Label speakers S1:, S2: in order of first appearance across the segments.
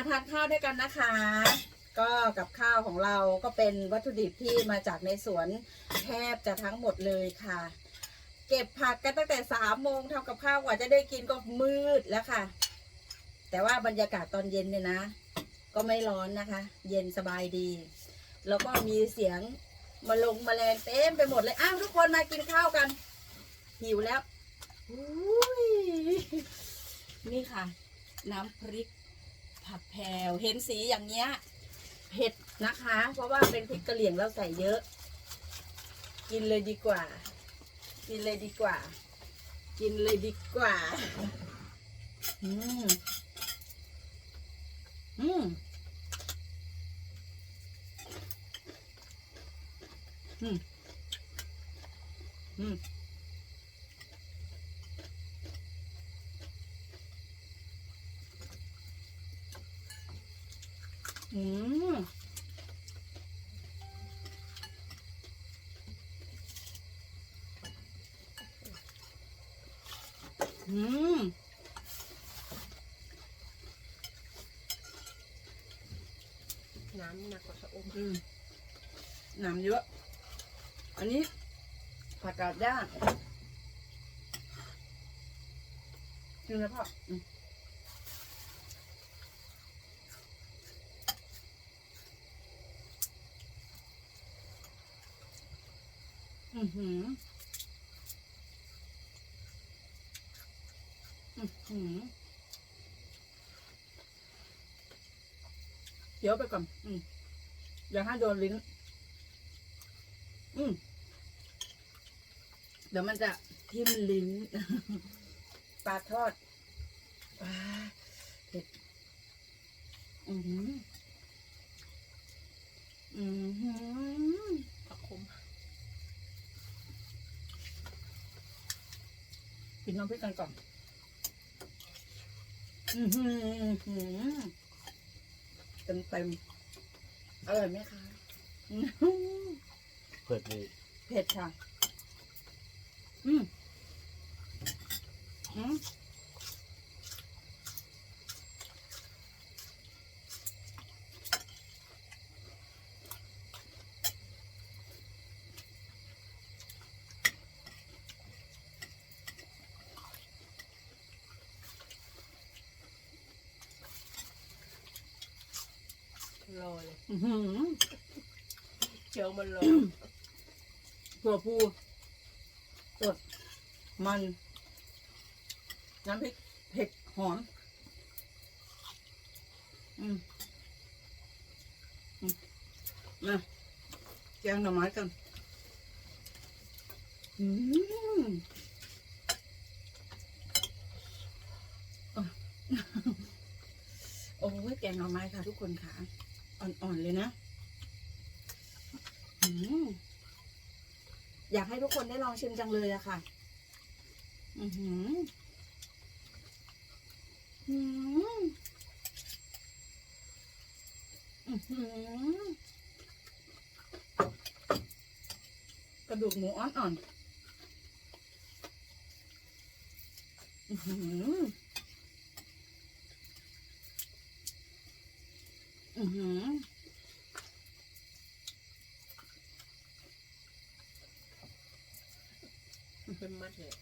S1: มาทานข้าวด้วยกันนะคะ ก็กับข้าวของเราก็เป็นวัตถุดิบที่มาจากในสวนแทบจะทั้งหมดเลยค่ะ เก็บผักกันตั้งแต่สามโมงทำกับข้าวกว่าจะได้กินก็มืดแล้วค่ะ แต่ว่าบรรยากาศตอนเย็นเนี่ยนะ ก็ไม่ร้อนนะคะ เย็นสบายดี แล้วก็มีเสียงมาลงแมลงเต็มไปหมดเลยอ้าวทุกคนมากินข้าวกัน หิวแล้วอุ้ยนี่ค่ะ น้ำพริก ผักแพรวเห็นสีอย่างเงี้ยเผ็ดนะคะ เพราะว่าเป็นพริกกะเหรี่ยงแล้วใส่เยอะ กินเลยดีกว่า กินเลยดีกว่า กินเลยดีกว่า อืมอืมอืมอืม อืมอืม
S2: น้ำหนักกว่าชะอม
S1: อืมนามเยอะ อันนี้ผักกาดย่างกินแล้วพ่อ อือหือ อือหือเดี๋ยวไปก่อน อืมอย่าให้โดนลิ้น อืมเดี๋ยวมันจะทิ่มลิ้น ปลาทอดว้าเผ็ดอือหือ
S2: ผักขม
S1: กิ นน้ำพริกกันก่อนอือหืออื้อหือเต็มเต็มๆอร่อยไหมคะอื้อหือ
S3: เปิดเลย
S1: เผ็ดค่ะ อืมอืม
S2: รอ เลย
S1: อื้อหือ
S2: เจียวมันรอ
S1: ถั่วพูสดมัน น้ำพริกเผ็ดหอม อืมมาแกงหน่อไม้กัน อืมอะโอ้ยแกงหน่อไม้ค่ะทุกคนค่ะ อ่อนๆเลยนะอืมอยากให้ทุกคนได้ลองชิมจังเลยอะค่ะ อือหืออืมอือหือกระดูกหมูอ่อนๆอือหือ อือหือ
S2: เป็นมัดเลย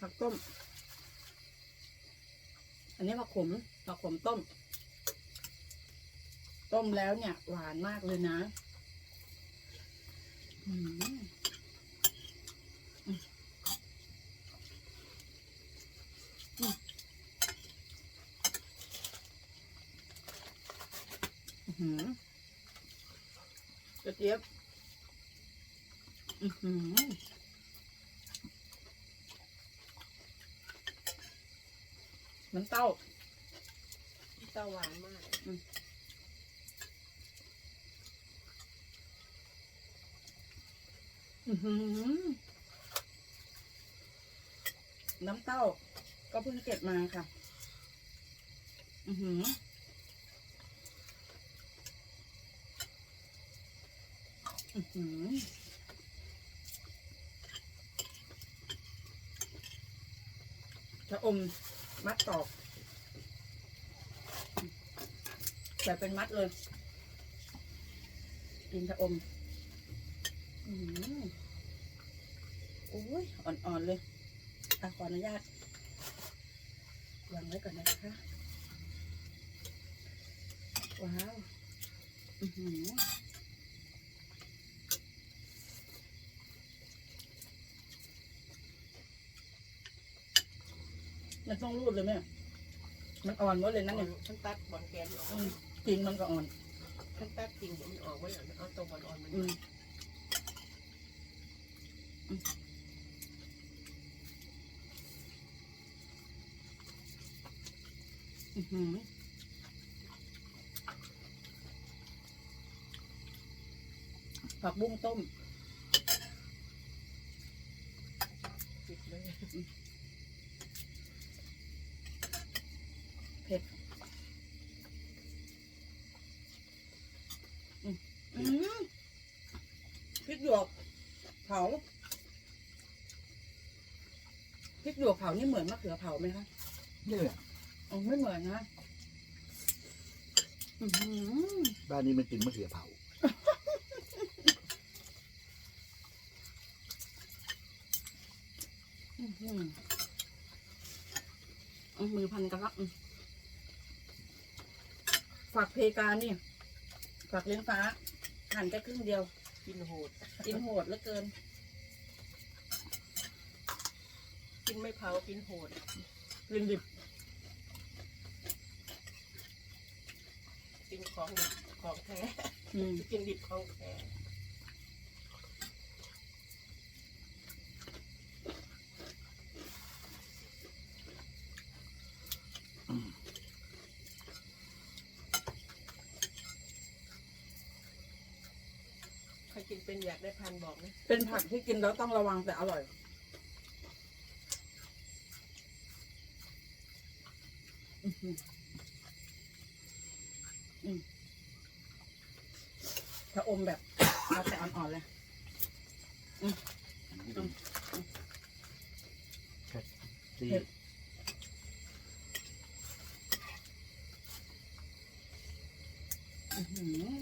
S1: ผักต้ม อันนี้ผักขมผักขมต้ม ต้มแล้วเนี่ย หวานมากเลยนะ อืมอืมอืมอื้อหือกระเจี๊ยบอือหือน้ำเต้า
S2: เต้าหวานมาก
S1: อื้อหือน้ำเต้า ก็เพิ่งเก็บมาค่ะ อือหืออือหือ ชะอมมัดตอกแบบเป็นมัดเลย กินชะอมอืมโอ้ย อ่อน ๆ เลยอะขออนุญาตวางไว้ก่อนนะคะ ว้าว อือหือ มันต้องรูดเลยไหมมันอ่อนหมดเลยนั่นเนี่ย
S2: ฉันตัดบอลแกนออก
S1: อืมจริงมันก็อ่อน
S2: ฉันตัดจริงเดี๋ยวมันออกไว้หลังเอาตัวบอลอ่อนมัน
S1: อืมอืมอื้อหือผักบุ้งต้ม
S2: ปิดเลย
S1: เผ็ด อืมอืมพริกหยวกเผา พริกหยวกเผานี่เหมือนมะเขือเผาไหมคะ
S3: นี่แหละ
S1: อ๋อไม่เหมือนนะอื้อหือ
S3: บ้านนี้มันกินมะเขือเผา
S1: อื้อหือเอามือพันกันละอืมฝากเพกานี่ฝากเลี้ยงฟ้าหั่นแค่ครึ่งเดียว
S2: กินโหด
S1: กินโหดเหลือเกิน
S2: นไม่เผากินโหด
S1: กินดิบ
S2: กินของดิบของแท้
S1: อืม
S2: กินดิบของแท้
S3: อืม
S2: ใครกินเป็นอยากได้พันบอกนะ
S1: เป็นผักที่กินแล้วต้องระวังแต่อร่อย ถ้าอมแบบเอาแต่อ่อนๆเลย
S3: อืม
S1: เผ็ด อื้อหือ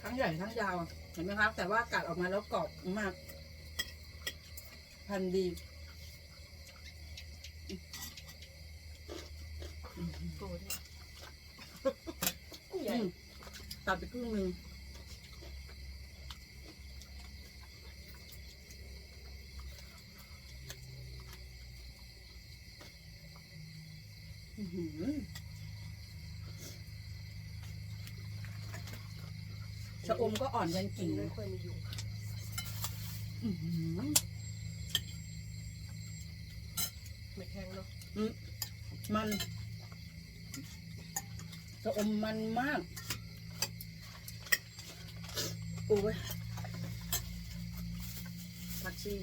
S1: ทั้ งใหญ่ทั้งยาวเห็นไหมครับ แต่ว่ากัดออกมาแล้วกรอบมาก พันธุ์ดี
S2: ตัวเนี่ยใหญ่
S1: อืมตัดไปครึ่งหนึ่งอื้อหือะอมก็อ่อนยัน
S2: กิ่
S1: งเล
S2: ไม่
S1: ย
S2: ค่อยมียุง
S1: อื้อหือ
S2: ไม่แข็งเนาะ
S1: มันชะอมมันมาก โอ้ยผักชี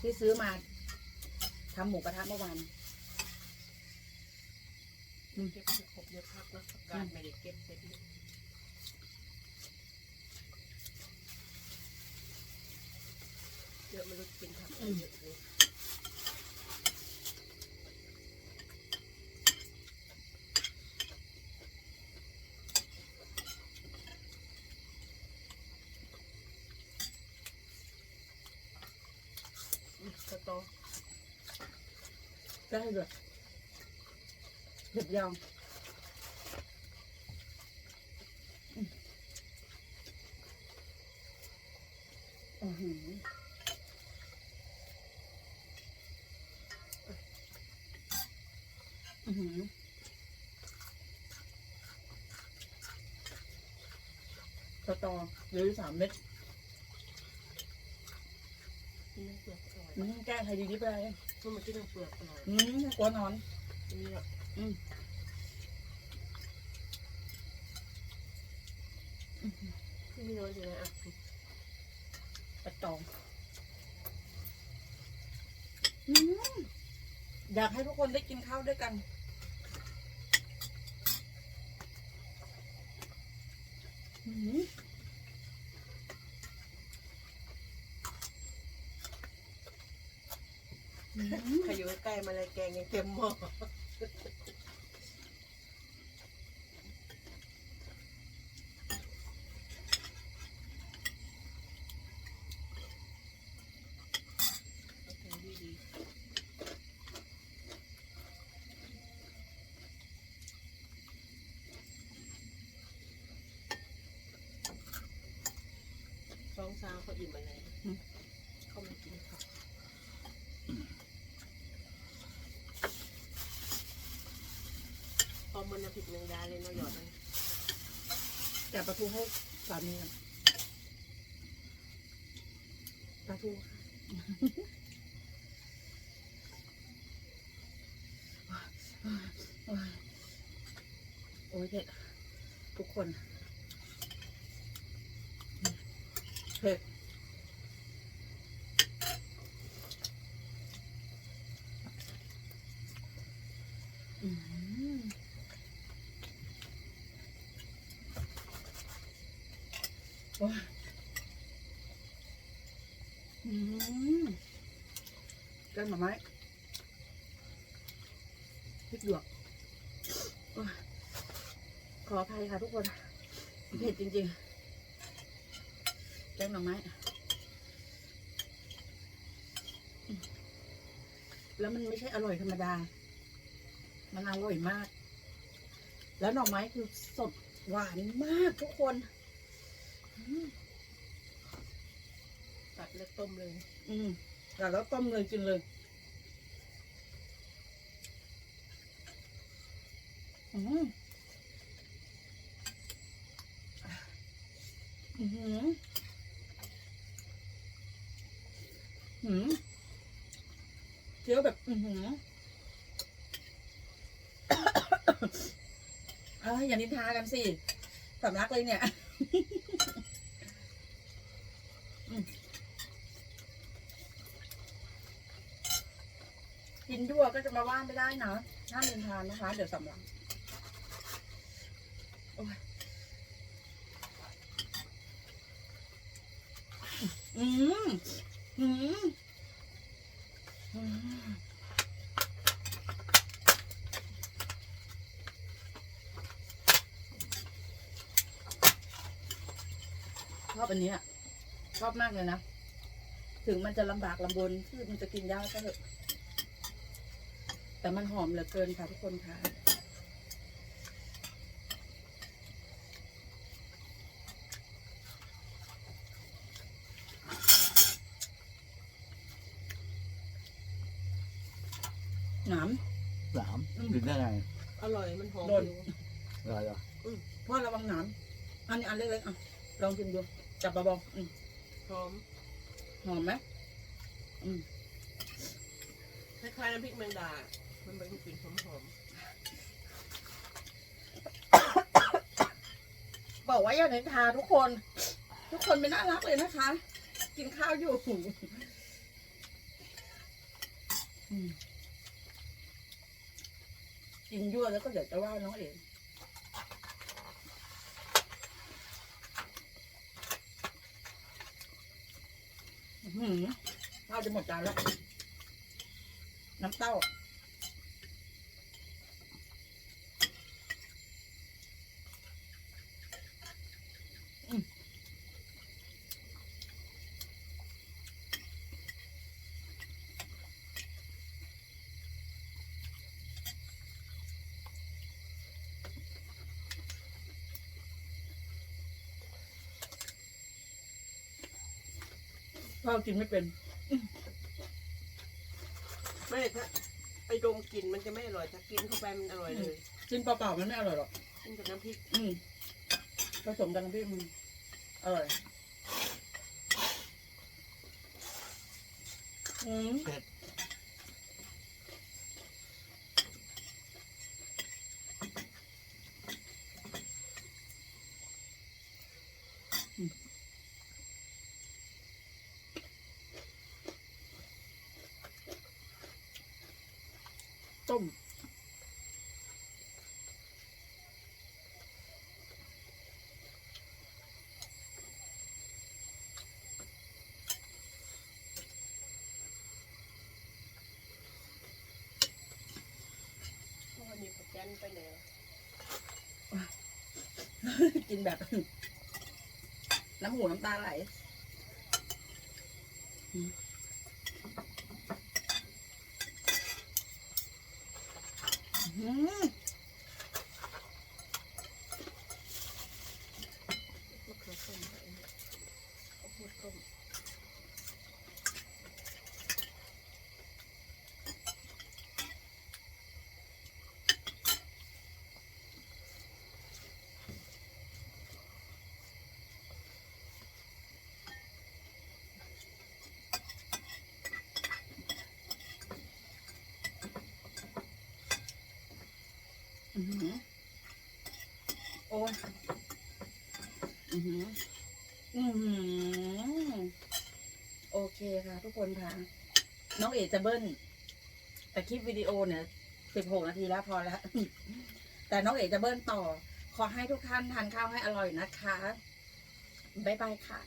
S1: ที่ซื้อมาทำหมูกระทะเมื่อวาน
S2: เก็บครบเยอะพักนะผักกาดไม่ได้เก็บเสร็จนี่เยอะไม่รู้กินผักอะไรเยอะเลยสตอ
S1: ได้เลย เผ็ดยองอืมอื้อหืออือหือสตอเหลืออยู่สามเม็ด
S2: กินน้ำเปลือกอร่อย
S1: อืมแก้ไขดีๆไปเลย
S2: มันมากินน้ำเปลือกอร่อย
S1: อืมกลัวนอน
S2: นี่อะ
S1: อืม
S2: พี่น้อยอยู่ไหนอะ
S1: ปลาตองอืมอยากให้ทุกคนได้กินข้าวด้วยกันอืม
S2: ใครอยู่ใกล้ๆมาเลยแกงยังเต็มหม้อเอาแกงดีๆสองสาวเขาอิ่มอะไรเขาไม่กินข้าว มันน้ำพริกแมงดาเลยเนาะหยอดมัน
S1: แกะปลาทูให้สามีก่อนปลาทูค่ะโอ้ยเผ็ดทุกคนเผ็ดอืมโอืมแกงหน่อไม้พริกหยวกขออภัยค่ะทุกคนเผ็ดจริงๆแกงหน่อไม้แล้วมันไม่ใช่อร่อยธรรมดา มันอร่อยมาก แล้วหน่อไม้คือสดหวานมากทุกคน
S2: ตัดแล้วต้มเลย
S1: อืมแต่แล้วต้มเลยกินเลย อืมอือหือหืมเคี้ยวแบบ อือหือเอ้ยอย่านินทากันสิสำลักเลยเนี่ยอืม กินทั่วก็จะมาว่านไม่ได้นะห้ามนินทานนะคะ เดี๋ยวสำลักโอ้ยอืม อืม อืม ชอบอันเนี้ยชอบมากเลยนะ ถึงมันจะลำบากลำบนคือมันจะกินยากก็เถอะ แต่มันหอมเหลือเกินค่ะทุกคนค่ะหนาม
S3: สาม
S1: อืม
S3: กินได้ไง
S2: อร่อยมันหอม
S1: โดน
S2: อยู่
S3: อะไรอะ
S1: พ่อระวังหนามอันนี้อันเล็กๆอะลองชิมดู จับเบาๆอืม
S2: หอม
S1: หอมไหมอืม
S2: คล้ายๆน้ำพริกแมงดา มันเป็นกลิ่นหอมหอม
S1: บอกว่าอย่านินทาทุกคน ทุกคนเป็นน่ารักเลยนะคะ กินข้าวอยู่อืมกินยั่วแล้วก็เดี๋ยวจะว่าน้องเอง หือข้าวจะหมดจานแล้ว น้ำเต้า ข้าวกินไม่เป็น
S2: ๆไม่ถ้าไปดมกลิ่นมันจะไม่อร่อยถ้ากินเข้าไปมันอร่อยเลย
S1: กินเปล่าๆมันไม่อร่อยหรอก
S2: กินกับน้ำพริก
S1: อืมผสมกันพี่มันอร่อยอืม
S3: เผ็ด
S1: ต้ม
S2: เพราะวันนี้ผมแกนไปไหนวะ
S1: กินแบบ น้ำหูน้ำตาไหลอืมอืม
S2: มะเขือส้มไปเนี่ยข้าวโพดต้ม
S1: อือหือ โอ้ยอือหืออือหือโอเคค่ะทุกคนค่ะ น้องเอกจะเบิ้ลแต่คลิปวิดีโอเนี่ยสิบหกนาทีแล้วพอแล้ว แต่น้องเอกจะเบิ้ลต่อ ขอให้ทุกท่านทานข้าวให้อร่อยนะคะ บ๊ายบายค่ะ